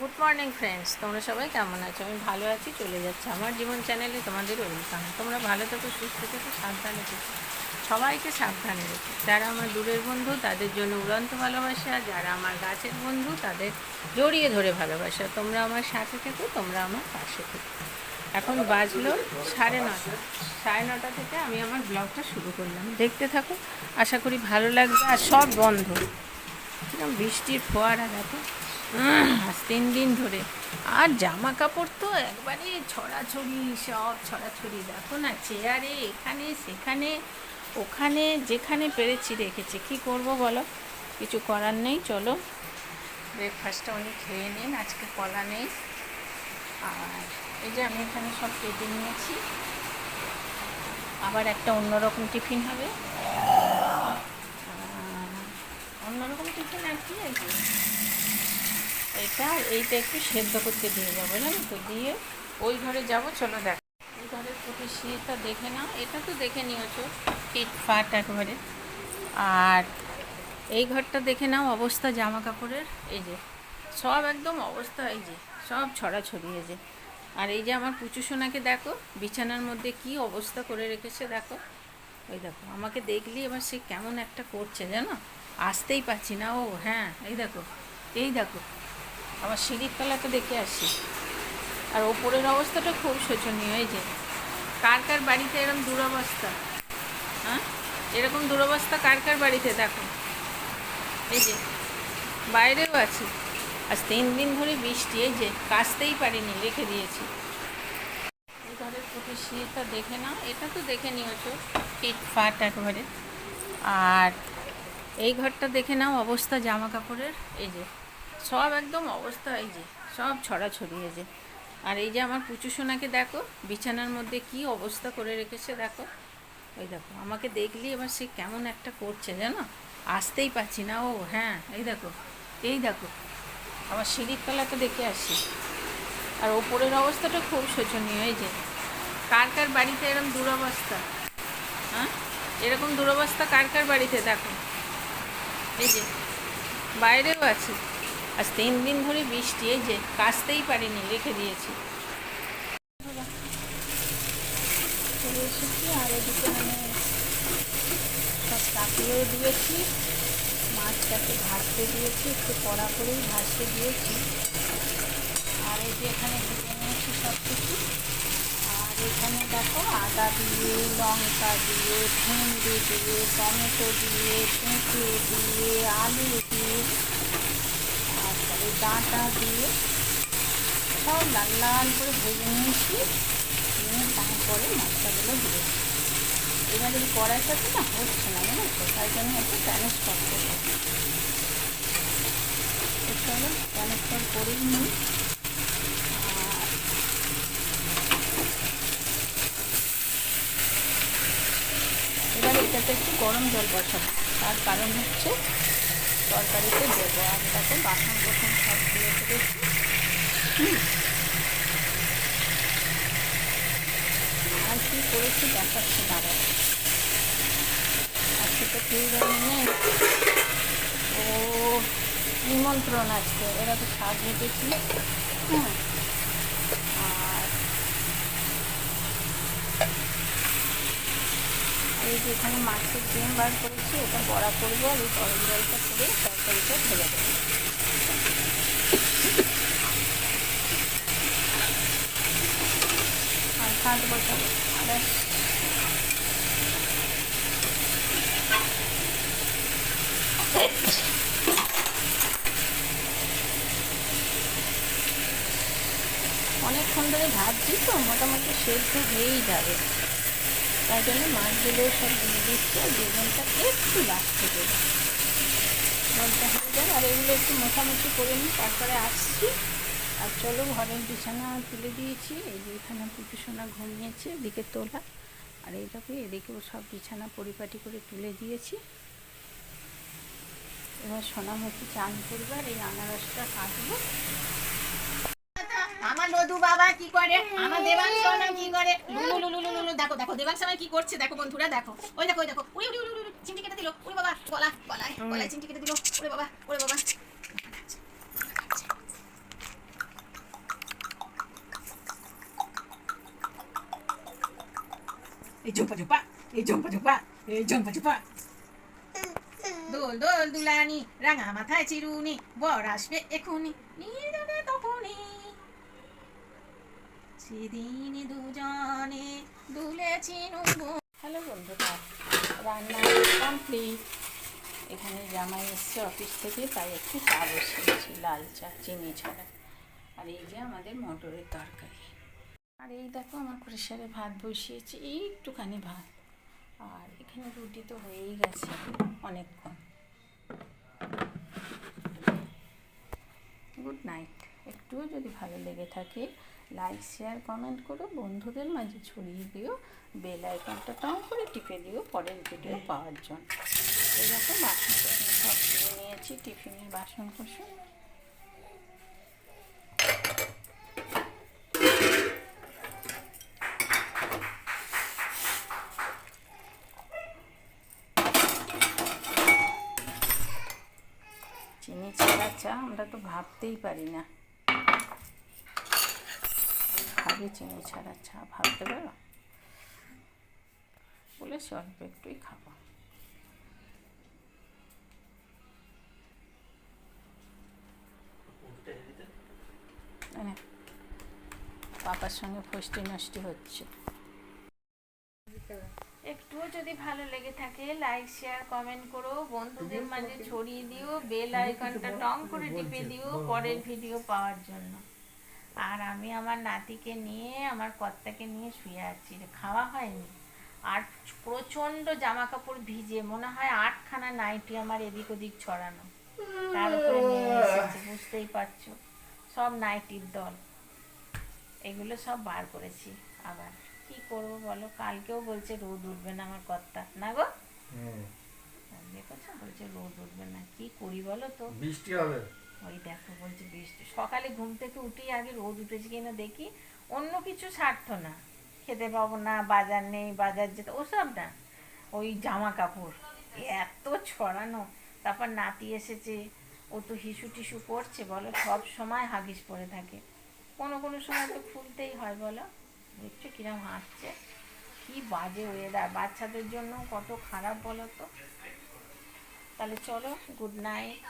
Good morning friends তোমরা সবাই কেমন আছো? আমি ভালো আছি, চলে যাচ্ছে আমার জীবন চ্যানেলে তোমাদের ওয়েলকাম তোমরা ভালো থেকো, সুস্থ থেকো, সাবধানে থেকো। সবাইকে সাবধানে রেখো। যারা আমার দূরের বন্ধু, তাদের জন্য উড়ন্ত ভালোবাসা। যারা আমার গাছের বন্ধু, তাদের জড়িয়ে ধরে ভালোবাসা। তোমরা আমার সাথে থেকো, তোমরা আমার পাশে থেকো। এখন বাজলো সাড়ে নটা। সাড়ে নটা থেকে আমি আমার ব্লগটা শুরু করলাম। দেখতে থাকো, আশা করি ভালো লাগবে। আর সব বন্ধ। কিরম বৃষ্টির ফোয়ারা দেখো। আজ তিন দিন ধরে। আর জামা কাপড় তো একবারে ছড়াছড়ি, সব ছড়াছড়ি। দেখো না, চেয়ারে, এখানে, সেখানে, ওখানে, যেখানে পেরেছি রেখেছি। কি করব বলো? কিছু করার নেই, চলো। ব্রেকফাস্টটা উনি খেয়ে নিন, আজকে কলা নেই। আর এই যে আমি এখানে সব কেটে নিয়েছি। আবার একটা অন্যরকম টিফিন হবে। টিফিন আর কি। এটা, এইটা একটু সেদ্ধ করতে দিয়ে যাব, জানো তো? দিয়ে ওই ঘরে যাব, চলো দেখ। ওই ঘরের শীতটা দেখে নাও। এটা তো দেখে নিয়েছো ফিট ফাট একবারে। আর এই ঘরটা দেখে নাও, অবস্থা জামা কাপড়ের এই যে, সব একদম অবস্থা, এই যে, সব ছড়াছড়ি, এই যে। আর এই যে আমার পুচু সোনাকে দেখো, বিছানার মধ্যে কি অবস্থা করে রেখেছে, দেখো। ওই দেখো, আমাকে দেখলি এবার সে কেমন একটা করছে, জানো? আসতেই পাচ্ছি না। ও হ্যাঁ এই দেখো এই দেখো। আবার সিঁড়ির তলাটা দেখে আসি আর ওপরের অবস্থাটা খুব শোচনীয়, এই যে। কার কার বাড়িতে এরকম দুরবস্থা? হ্যাঁ? এরকম দুরবস্থা কার কার বাড়িতে? দেখো। এই যে, বাইরেও আছে। আজ তিন দিন ধরে বৃষ্টি, এই যে, কাচতেই পারিনি রেখে দিয়েছি। এই ঘরের প্রতি শীতটা দেখে নাও। এটা তো দেখে নিয়েছো ফিট ফাট একবারে। আর এই ঘরটা দেখে নাও, অবস্থা জামা কাপড়ের এই যে, সব একদম অবস্থা, এই যে, সব ছড়াছড়ি, এই যে। আর এই যে আমার পুচু সোনাকে দেখো, বিছানার মধ্যে কি অবস্থা করে রেখেছে, দেখো। ওই দেখো, আমাকে দেখলি এবার সে কেমন একটা করছে, জানো? আসতেই পাচ্ছি না, ও হ্যাঁ এই দেখো এই দেখো। আবার সিঁড়ির তলাটা দেখে আসি আর ওপরের অবস্থাটা খুব শোচনীয়, এই যে। কার কার বাড়িতে এরকম দুরবস্থা? হ্যাঁ? এরকম দুরবস্থা কার কার বাড়িতে, দেখো। এই যে, বাইরেও আছে। আজ তিন দিন ধরে বৃষ্টি, এই যে, কাচতেই পারিনি, রেখে দিয়েছি। আর এদিকে চাপিয়েও দিয়েছি। মাছটাকে ভাজতে দিয়েছি, একটু কড়া করেই ভাজতে দিয়েছি। আর এই যে এখানে ভেজে নিয়েছি সব কিছু এখানে দেখো আদা দিয়ে, লঙ্কা দিয়ে, ভেন্ডি দিয়ে, টমেটো দিয়ে, পেঁপে দিয়ে, আলু দিয়ে, তারপরে ডাঁটা দিয়ে সব লাল লাল করে ভেজে নিয়েছি। নিয়ে তারপরে মশলাগুলো দিয়েছি এবার এই কড়াইটাতে না হচ্ছে না, জানো তো? তাই জন্য একটু ট্রান্সফার করব। ট্রান্সফার করেই নিই আর এবার একটু গরম জল বসাবো। তার কারণ হচ্ছে তরকারিতে দেবো আর তাতে বাসন কোসন সব দিয়ে ফেলেছি। আর কি করেছি দেখাচ্ছি দাঁড়াও আজকে তো কেউ জানি নেই ও, নিমন্ত্রণ আজকে এরা তো সাজ ভেজেছি হ্যাঁ আর এই যে এখানে মাছের ডিম বার করেছি ওটা বড়া করব আর এই গরম জলটা করে তরকারিটা ভেজে দেবো অনেকক্ষণ ধরে ভাবছি তো, মোটামুটি সেদ্ধ হয়েই যাবে। তাই জন্য মাছগুলো সব দিয়ে দিচ্ছি আর বেগুনটা একটু লাস্টে দেবো জলটা হয়ে যায় আর এগুলো একটু মোছামুছি করে নিই, তারপরে আসছি। আর চলো ঘরের বিছানা তুলে দিয়েছি। এই যে এখানে সোনা ঘুমিয়েছে, এদিকে তোলা। আর এইটাকে এদিকেও সব বিছানা পরিপাটি করে তুলে দিয়েছি। এবার সোনামুখী চান করবে আর এই আনারসটা কাটবো। বাবা কি করে? আমার কি করে? লুলু দেখো দেখো কি করছে? দেখো, বন্ধুরা, দেখো। ওই দেখো ওই দেখো। ওই চিমটি কেটে দিল। ওই বাবা চিমটি কেটে দিল। ওরে বাবা ওরে বাবা। এই জম্পা জম্পা, এই জম্পা জম্পা, এই জম্পা জম্পা। দোল দোল, দুলানি, রাঙা মাথায় চিরুনি, বর আসবে এখুনি। নিয়ে সেদিন দুজনে দুলেছি হ্যালো বন্ধুরা, রান্না কমপ্লিট এখানে জামাই এসছে অফিস থেকে, তাই একটু চা বসিয়েছি, লাল চা, চিনি ছাড়া। আর এই যে আমাদের মটরের তরকারি। আর এই দেখো, আমার প্রেশারে ভাত বসিয়েছি এই একটুখানি ভাত। আর এখানে রুটি তো হয়েই গেছে অনেকক্ষণ। গুড নাইট একটুও যদি ভালো লেগে থাকে লাইক শেয়ার কমেন্ট করো, বন্ধুদের মাঝে ছড়িয়ে দিও বেল আইকনটা টাও করে টিপে দিও পরের ভিডিও পাওয়ার জন্য। এরকম বাসন কোসন সব ধুয়ে নিয়েছি, টিফিনের বাসন কোসন চিনি ছাড়া চা আমরা তো ভাবতেই পারি না। খাবে চিনি ছাড়া চা ভাবতে পারো বলেছি অল্প একটুই খাব। পাপার সঙ্গে ফষ্টি নষ্টি হচ্ছে। একটুও যদি ভালো লেগে থাকে লাইক শেয়ার কমেন্ট করো। বন্ধুদের মাঝে ছড়িয়ে দিও। বেল আইকনটা টং করে টিপে দিও। পরের ভিডিও পাওয়ার জন্য। আর আমি আমার নাতিকে নিয়ে আমার কর্তাকে নিয়ে শুয়ে আছি। খাওয়া হয়নি। আর প্রচণ্ড জামা কাপড় ভিজে মনে হয় আটখানা নাইটি আমার এদিক ওদিক ছড়ানো। তার উপরে নিয়ে এসেছি বুঝতেই পারছ। সব নাইটির দল। এগুলো সব বার করেছি আবার। কি করব বলো? কালকেও বলছে রোদ উঠবে না আমার কর্তা। না গো? দেখেছ বলছে রোদ উঠবে না। কি করি বলো তো? বৃষ্টি হবে? ওই দেখো, বলছে বৃষ্টি। সকালে ঘুম থেকে উঠেই আগে রোদ উঠেছে কিনা দেখি অন্য কিছু ছাড়তো না। খেতে পাবো না, বাজার নেই, বাজার যেতে ওসব না। ওই জামা কাপড়। এত ছড়ানো। তারপর নাতি এসেছে। ও তো হিসু টিসু করছে, বলো সব সময় হাগিস পরে থাকে। কোনো কোনো সময় তো খুলতেই হয়, বলো। দেখছ কিরম হাঁটছে কি বাজে ওয়েদার বাচ্চাদের জন্য কত খারাপ, বলো তো। তাহলে চলো গুড নাইট